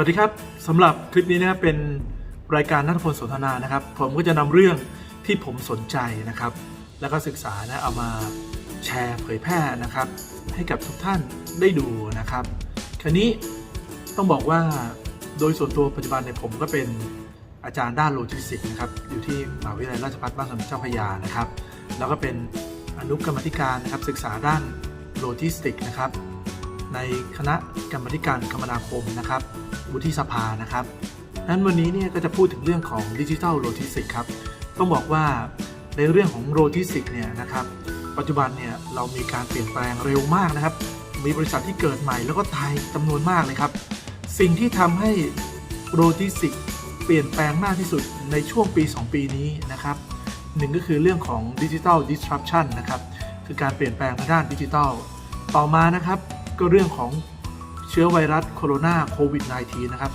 วัสดีครับสำหรับคลิปนี้นะครับเป็นรายการนัทพลสนทนานะครับ ผมก็จะนำเรื่องที่ผมสนใจนะครับ แล้วก็ศึกษานะเอามาแชร์เผยแพร่นะครับ ให้กับทุกท่านได้ดูนะครับ คราวนี้ต้องบอกว่าโดยส่วนตัวปัจจุบันเนี่ยผมก็เป็นอาจารย์ด้านโลจิสติกส์นะครับอยู่ที่มหาวิทยาลัยราชภัฏบ้านสมเด็จเจ้าพระยานะครับ แล้วก็เป็นอนุกรรมธิการนะครับศึกษาด้านโลจิสติกส์นะครับ ในคณะกรรมการคมนาคมนะครับวุฒิสภานะครับนั้นวันนี้เนี่ยก็จะพูดถึงเรื่องของดิจิทัลโลจิสติกครับต้องบอกว่าในเรื่องของโลจิสติกเนี่ยนะครับปัจจุบันเนี่ยเรามีการเปลี่ยนแปลงเร็วมากนะครับ มีบริษัทที่เกิดใหม่แล้วก็ตายจำนวนมากเลยครับ สิ่งที่ทำให้โลจิสติกเปลี่ยนแปลงมากที่สุดในช่วงปี 2 ปีนี้นะครับหนึ่งก็คือเรื่องของดิจิทัล disruption นะครับคือการเปลี่ยนแปลงทางด้านดิจิทัล ต่อมานะครับ ก็เรื่องของเชื้อไวรัสโคโรนาโควิด -19 นะครับ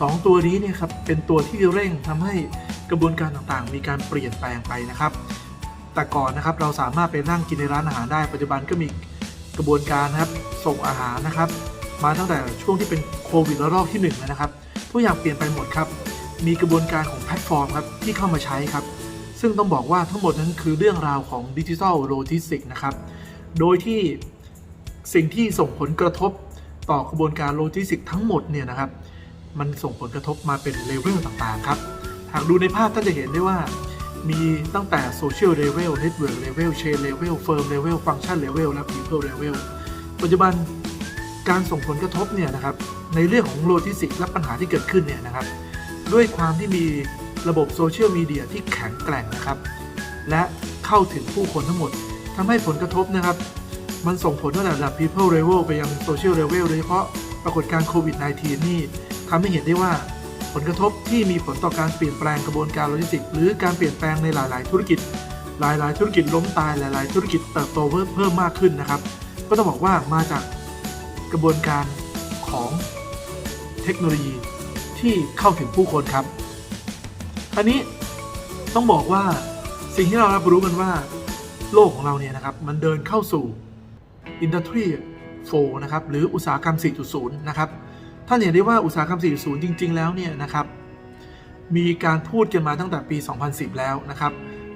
สองตัวนี้เนี่ยครับเป็นตัวที่เร่งทำให้กระบวนการต่างๆ มีการเปลี่ยนแปลงไปนะครับ แต่ก่อนนะครับเราสามารถไปนั่งกินในร้านอาหารได้ปัจจุบันก็มีกระบวนการนะครับส่งอาหารนะครับ มาตั้งแต่ช่วงที่เป็นโควิดระลอกที่1แล้วนะครับทุกอย่างเปลี่ยนไปหมดครับมีกระบวนการของแพลตฟอร์มครับที่เข้ามาใช้ครับ ซึ่งต้องบอกว่าทั้งหมดนั้นคือเรื่องราวของดิจิทัลโลจิสติกนะครับโดยที่ งที่ส่งผลกระทบต่อกระบวนการโลจิสติกทั้งหมดเนี่ยนะครับ มันส่งผลกระทบมาเป็นเลเวลต่างๆครับ หากดูในภาพท่านจะเห็นได้ว่า มีตั้งแต่โซเชียลเลเวลเน็ตเวิร์กเลเวลเชนเลเวลเฟิร์มเลเวลฟังชันเลเวลและ people เลเวลปัจจุบันการส่งผลกระทบเนี่ยนะครับในเรื่องของโลจิสติกและปัญหาที่เกิดขึ้นเนี่ยนะครับ ด้วยความที่มีระบบโซเชียลมีเดียที่แข็งแกร่งนะครับ และเข้าถึงผู้คนทั้งหมดทำให้ผลกระทบนะครับ มันส่งผลตั้งแต่ระดับ people level ไปยัง social level โดยเฉพาะปรากฏการณ์โควิด -19 นี่ทำให้เห็นได้ว่าผลกระทบที่มีผลต่อการเปลี่ยนแปลงกระบวนการโลจิสติกส์หรือการเปลี่ยนแปลงในหลาย ๆ ธุรกิจ หลาย ๆ ธุรกิจล้มตายหลาย ๆ ธุรกิจเติบโตเพิ่มเพิ่มมากขึ้นนะครับ ก็ต้องบอกว่ามาจากกระบวนการของเทคโนโลยีที่เข้าถึงผู้คนครับอันนี้ต้องบอกว่าสิ่งที่เรารับรู้กันว่า โลกของเราเนี่ยนะครับ มันเดินเข้าสู่ Industry 4นะครับหรืออุตสาหกรรม 4.0 นะครับท่านเห็นได้ว่าอุตสาหกรรม 4.0 จริง ๆ แล้วเนี่ยนะครับมีการพูดกันมาตั้งแต่ปี 2010 แล้วนะครับ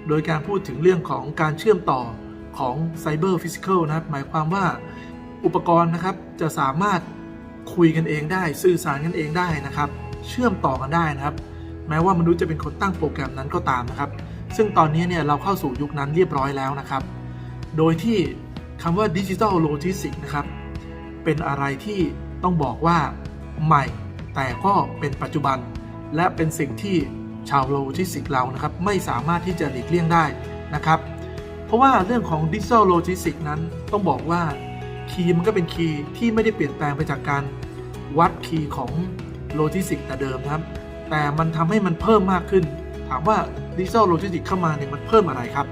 โดยการพูดถึงเรื่องของการเชื่อมต่อของ Cyber Physical นะครับหมายความว่าอุปกรณ์นะครับจะสามารถคุยกันเองได้ สื่อสารกันเองได้นะครับ เชื่อมต่อกันได้นะครับ แม้ว่ามนุษย์จะเป็นคนตั้งโปรแกรมนั้นก็ตามนะครับ ซึ่งตอนนี้เนี่ยเราเข้าสู่ยุคนั้นเรียบร้อยแล้วนะครับ โดยที่ คำว่าดิจิ t a ลโลจิสติกนะครับ เป็นอะไรที่ต้องบอกว่าใหม่ แต่ก็เป็นปัจจุบัน และเป็นสิ่งที่ชาวโลจิสติกเรานะครับ ไม่สามารถที่จะหลีกเลี่ยงได้นะครับ เพราะว่าเรื่องของดิจิ t a ลโลจิสติกนั้นต้องบอกว่าคีย์มันก็เป็นคีย์ที่ไม่ได้เปลี่ยนแปลงไปจากการวัดคีย์ของโลจิสติกแต่เดิมครับ แต่มันทำให้มันเพิ่มมากขึ้น ถามว่าดิจิทัลโลจิสติกเข้ามาเนี่ยมันเพิ่มอะไรครับ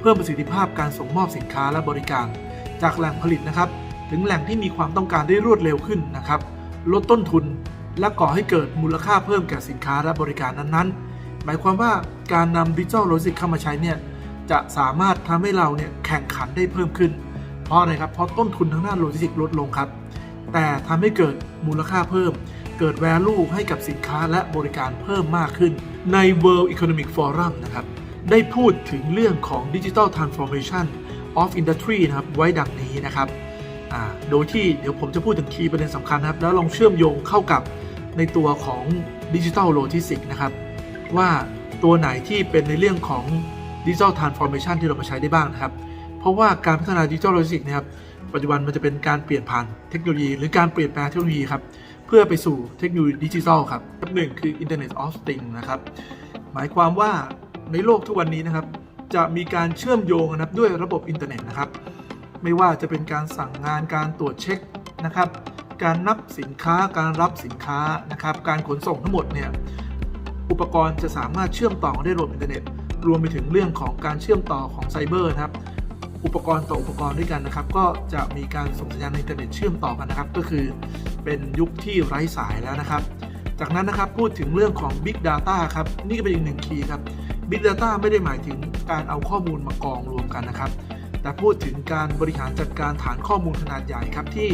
เพิ่มประสิทธิภาพการส่งมอบสินค้าและบริการ จากแหล่งผลิตนะครับ ถึงแหล่งที่มีความต้องการได้รวดเร็วขึ้นนะครับ ลดต้นทุนและก่อให้เกิดมูลค่าเพิ่มแก่สินค้าและบริการนั้นๆ หมายความว่าการนำดิจิทัลโลจิสติกเข้ามาใช้เนี่ยจะสามารถทำให้เราเนี่ยแข่งขันได้เพิ่มขึ้น เพราะอะไรครับ เพราะต้นทุนทางด้านโลจิสติกลดลงครับ แต่ทำให้เกิดมูลค่าเพิ่ม เกิด value ให้กับสินค้าและบริการเพิ่มมากขึ้น ใน World Economic Forum นะครับ ได้พูดถึงเรื่องของ Digital Transformation of Industry นะครับไว้ดังนี้นะครับโดยที่เดี๋ยวผมจะพูดถึงคีย์ประเด็นสำคัญนะครับแล้วลองเชื่อมโยงเข้ากับในตัวของ Digital Logistics นะครับว่าตัวไหนที่เป็นในเรื่องของ Digital Transformation ที่เรามาใช้ได้บ้างนะครับ เพราะว่าการพัฒนา Digital Logistics นะครับปัจจุบันมันจะเป็นการเปลี่ยนผ่านเทคโนโลยี หรือการเปลี่ยนแปลงเทคโนโลยีครับเพื่อไปสู่เทคโนโลยีดิจิทัลครับหนึ่งคือ Internet of Things นะครับหมายความว่าในโลกทุกวันนี้นะครับ จะมีการเชื่อมโยงนะครับด้วยระบบอินเทอร์เน็ตนะครับ ไม่ว่าจะเป็นการสั่งงานการตรวจเช็คนะครับ การนับสินค้าการรับสินค้านะครับ การขนส่งทั้งหมดเนี่ยอุปกรณ์จะสามารถเชื่อมต่อได้ระบบอินเทอร์เน็ต รวมไปถึงเรื่องของการเชื่อมต่อของไซเบอร์นะครับอุปกรณ์ต่ออุปกรณ์ด้วยกันนะครับ ก็จะมีการส่งสัญญาณอินเทอร์เน็ตเชื่อมต่อกันนะครับ ก็คือเป็นยุคที่ไร้สายแล้วนะครับ จากนั้นนะครับพูดถึงเรื่องของ Big Data ครับ นี่ก็เป็นอีกหนึ่งคีย์ครับ Big Data ไม่ได้หมายถึงการเอาข้อมูลมากองรวมกันนะครับ แต่พูดถึงการบริหารจัดการฐานข้อมูลขนาดใหญ่ครับ ที่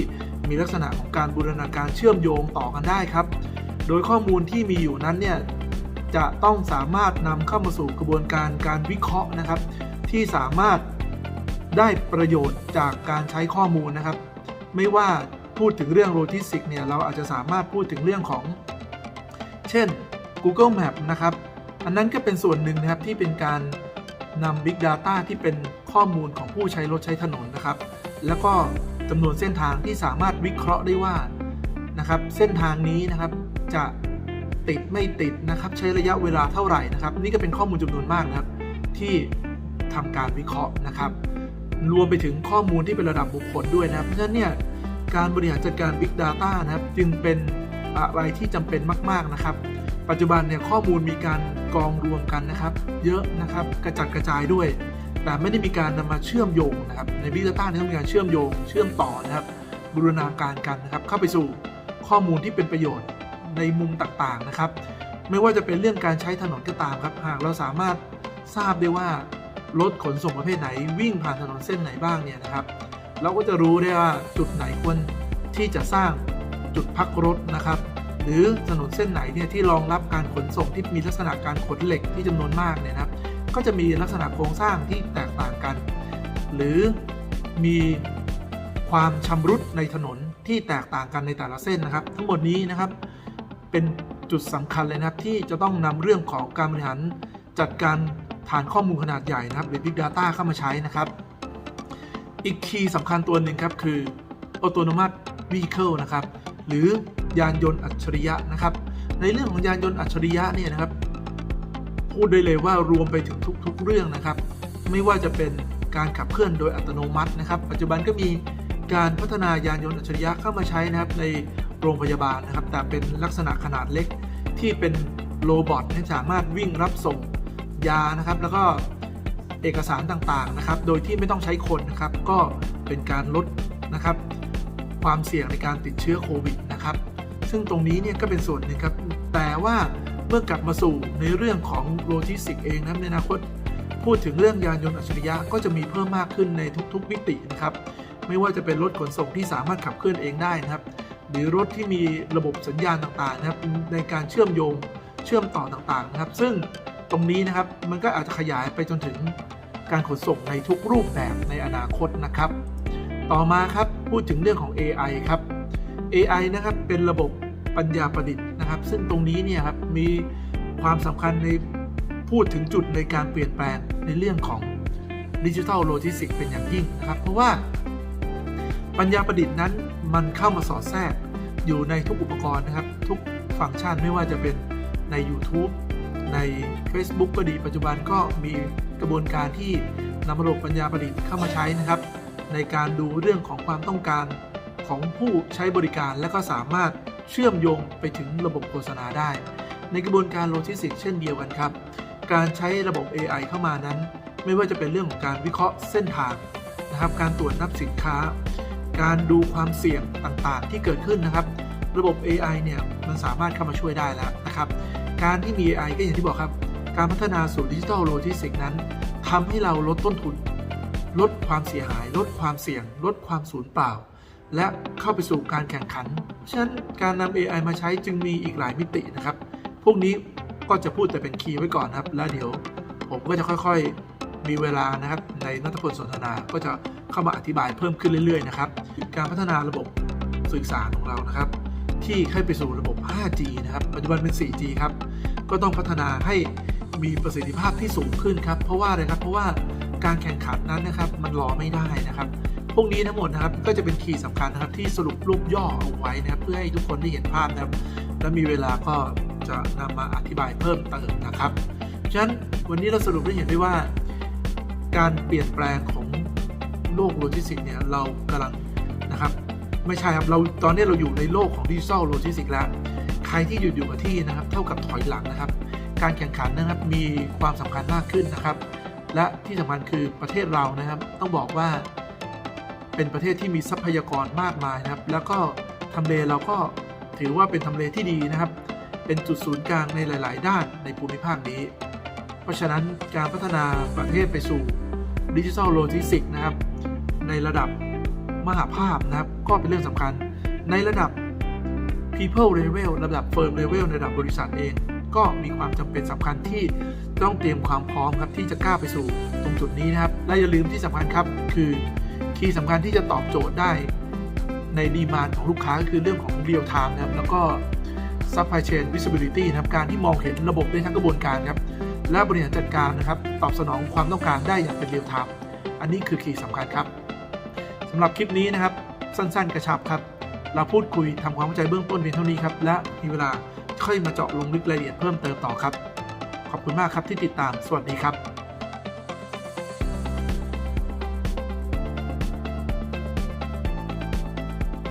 มีลักษณะของการบูรณาการเชื่อมโยงต่อกันได้ครับ โดยข้อมูลที่มีอยู่นั้นเนี่ยจะต้องสามารถนำเข้ามาสู่กระบวนการการวิเคราะห์นะครับ ที่สามารถได้ประโยชน์จากการใช้ข้อมูลนะครับ ไม่ว่าพูดถึงเรื่องโลจิสติกเนี่ยเราอาจจะสามารถพูดถึงเรื่องของ เช่น Google Map นะครับ อันนั้นก็เป็นส่วนหนึ่งนะครับที่เป็นการนำ Big Data ที่เป็นข้อมูลของผู้ใช้รถใช้ถนนนะครับ แล้วก็จำนวนเส้นทางที่สามารถวิเคราะห์ได้ว่านะครับ เส้นทางนี้นะครับจะติดไม่ติดนะครับ ใช้ระยะเวลาเท่าไหร่นะครับ นี่ก็เป็นข้อมูลจำนวนมากนะครับ ที่ทำการวิเคราะห์นะครับ รวมไปถึงข้อมูลที่เป็นระดับบุคคลด้วยนะครับเพราะฉะนั้นเนี่ยการบริหารจัดการ Big Data นะครับ จึงเป็นอะไรที่จำเป็นมาก ๆนะครับ ปัจจุบันเนี่ยข้อมูลมีการกองรวมกันนะครับ เยอะนะครับกระจัดกระจายด้วย แต่ไม่ได้มีการนำมาเชื่อมโยงนะครับใน Big Data เนี่ยต้องมีการเชื่อมโยง เชื่อมต่อนะครับบูรณาการกันนะครับ เข้าไปสู่ข้อมูลที่เป็นประโยชน์ในมุมต่างๆนะครับ ไม่ว่าจะเป็นเรื่องการใช้ถนนก็ตามครับ หากเราสามารถทราบได้ว่ารถขนส่งประเภทไหน วิ่งผ่านถนนเส้นไหนบ้างเนี่ยนะครับ เราก็จะรู้ได้ว่าจุดไหนควรที่จะสร้างจุดพักรถนะครับ หรือถนนเส้นไหนเนี่ยที่รองรับการขนส่งที่มีลักษณะการขนเหล็กที่จำนวนมากเนี่ยนะครับก็จะมีลักษณะโครงสร้างที่แตกต่างกัน หรือมีความชำรุดในถนนที่แตกต่างกันในแต่ละเส้นนะครับ ทั้งหมดนี้นะครับเป็นจุดสำคัญเลยนะครับที่จะต้องนำเรื่องของการบริหารจัดการฐานข้อมูลขนาดใหญ่นะครับ หรือ Big Data เข้ามาใช้นะครับ อีกคีย์สำคัญตัวหนึ่งครับคือ Autonomous Vehicle นะครับ หรือ ยานยนต์อัจฉริยะนะครับ ในเรื่องของยานยนต์อัจฉริยะเนี่ยนะครับ พูดได้เลยว่ารวมไปถึงทุก ๆ เรื่องนะครับ ไม่ว่าจะเป็นการขับเคลื่อนโดยอัตโนมัตินะครับ ปัจจุบันก็มีการพัฒนายานยนต์อัจฉริยะเข้ามาใช้นะครับในโรงพยาบาลนะครับ แต่เป็นลักษณะขนาดเล็กที่เป็นโรบอทที่สามารถวิ่งรับส่งยานะครับ แล้วก็เอกสารต่างๆนะครับ โดยที่ไม่ต้องใช้คนนะครับ ก็เป็นการลดนะครับ ความเสี่ยงในการติดเชื้อโควิดนะ ซึ่งตรงนี้เนี่ยก็เป็นส่วนหนึ่งครับ แต่ว่าเมื่อกลับมาสู่ในเรื่องของโลจิสติกเองนะในอนาคต พูดถึงเรื่องยานยนต์อัจฉริยะก็จะมีเพิ่มมากขึ้นในทุกๆมิตินะครับ ไม่ว่าจะเป็นรถขนส่งที่สามารถขับเคลื่อนเองได้นะครับ หรือรถที่มีระบบสัญญาณต่างๆนะครับในการเชื่อมโยงเชื่อมต่อต่างๆนะครับ ซึ่งตรงนี้นะครับมันก็อาจจะขยายไปจนถึงการขนส่งในทุกรูปแบบในอนาคตนะครับ ต่อมาครับพูดถึงเรื่องของ AI ครับ AI นะครับเป็นระบบ ปัญญาประดิษฐ์นะครับ ซึ่งตรงนี้เนี่ยครับมีความสำคัญในพูดถึงจุดในการเปลี่ยนแปลงในเรื่องของดิจิทัลโลจิสติกเป็นอย่างยิ่งนะครับ เพราะว่าปัญญาประดิษฐ์นั้นมันเข้ามาสอดแทรกอยู่ในทุกอุปกรณ์นะครับ ทุกฟังก์ชันไม่ว่าจะเป็นใน YouTube ใน Facebook ก็ดีปัจจุบันก็มีกระบวนการที่นำระบบปัญญาประดิษฐ์เข้ามาใช้นะครับ ในการดูเรื่องของความต้องการของผู้ใช้บริการและก็สามารถ เชื่อมโยงไปถึงระบบโฆษณาได้ ในกระบวนการโลจิสติกส์เช่นเดียวกันครับ การใช้ระบบ AI เข้ามานั้น ไม่ว่าจะเป็นเรื่องของการวิเคราะห์เส้นทางนะครับ การตรวจนับสินค้า การดูความเสี่ยงต่างๆ ที่เกิดขึ้นนะครับ ระบบ AI เนี่ยมันสามารถเข้ามาช่วยได้แล้วนะครับ การที่มี AI ก็อย่างที่บอกครับ การพัฒนาสู่ดิจิทัลโลจิสติกส์นั้นทำให้เราลดต้นทุน ลดความเสียหาย ลดความเสี่ยง ลดความสูญเปล่า และเข้าไปสู่การแข่งขัน ฉะนั้นการนำ AI มาใช้จึงมีอีกหลายมิตินะครับ พวกนี้ก็จะพูดแต่เป็นคีย์ไว้ก่อนครับ แล้วเดี๋ยวผมก็จะค่อยๆ มีเวลานะครับ ในนัทพลสนทนา ก็จะเข้ามาอธิบายเพิ่มขึ้นเรื่อยๆนะครับ การพัฒนาระบบสื่อสารของเรานะครับ ที่ให้ไปสู่ระบบ 5G นะครับ ปัจจุบันเป็น 4G ครับ ก็ต้องพัฒนาให้มีประสิทธิภาพที่สูงขึ้นครับ เพราะว่าอะไรครับ เพราะว่าการแข่งขันนั้นนะครับ มันรอไม่ได้นะครับ พวกนี้ทั้งหมดนะครับก็จะเป็นคีย์สำคัญนะครับที่สรุปรูปย่อเอาไว้นะครับเพื่อให้ทุกคนได้เห็นภาพนะครับ และมีเวลาก็จะนำมาอธิบายเพิ่มเติมนะครับฉะนั้นวันนี้เราสรุปได้เห็นได้ว่า การเปลี่ยนแปลงของโลกโลจิสติกเนี่ยเรากำลังนะครับไม่ใช่ครับเราตอนนี้เราอยู่ในโลกของดิจิทัลโลจิสติกแล้ว ใครที่หยุดอยู่กับที่นะครับ เท่ากับถอยหลังนะครับ การแข่งขันนะครับมีความสำคัญมากขึ้นนะครับ และที่สำคัญคือประเทศเรานะครับ ต้องบอกว่า เป็นประเทศที่มีทรัพยากรมากมายนะครับ แล้วก็ทำเลเราก็ถือว่าเป็นทำเลที่ดีนะครับ เป็นจุดศูนย์กลางในหลาย ๆ ด้านในภูมิภาคนี้ เพราะฉะนั้นการพัฒนาประเทศไปสู่ดิจิทัลโลจิสติกนะครับ ในระดับมหาภาพนะครับ ก็เป็นเรื่องสำคัญ ในระดับ people level ระดับ firm level ในระดับบริษัทเอง ก็มีความจำเป็นสำคัญที่ต้องเตรียมความพร้อมครับที่จะกล้าไปสู่ตรงจุดนี้นะครับ และอย่าลืมที่สำคัญครับคือ คีย์สำคัญที่จะตอบโจทย์ได้ในดีมานของลูกค้าก็คือเรื่องของ real time นะครับ แล้วก็ supply chain visibility นะครับ การที่มองเห็นระบบได้ทั้งกระบวนการครับ และบริหารจัดการนะครับ ตอบสนองความต้องการได้อย่างเป็นเรียลไทม์อันนี้คือคีย์สำคัญครับสำหรับคลิปนี้นะครับ สั้นๆ กระชับครับ เราพูดคุยทำความเข้าใจเบื้องต้นเพียงเท่านี้ครับ และมีเวลาค่อยมาเจาะลงลึกรายละเอียดเพิ่มเติมต่อครับ ขอบคุณมากครับที่ติดตาม สวัสดีครับ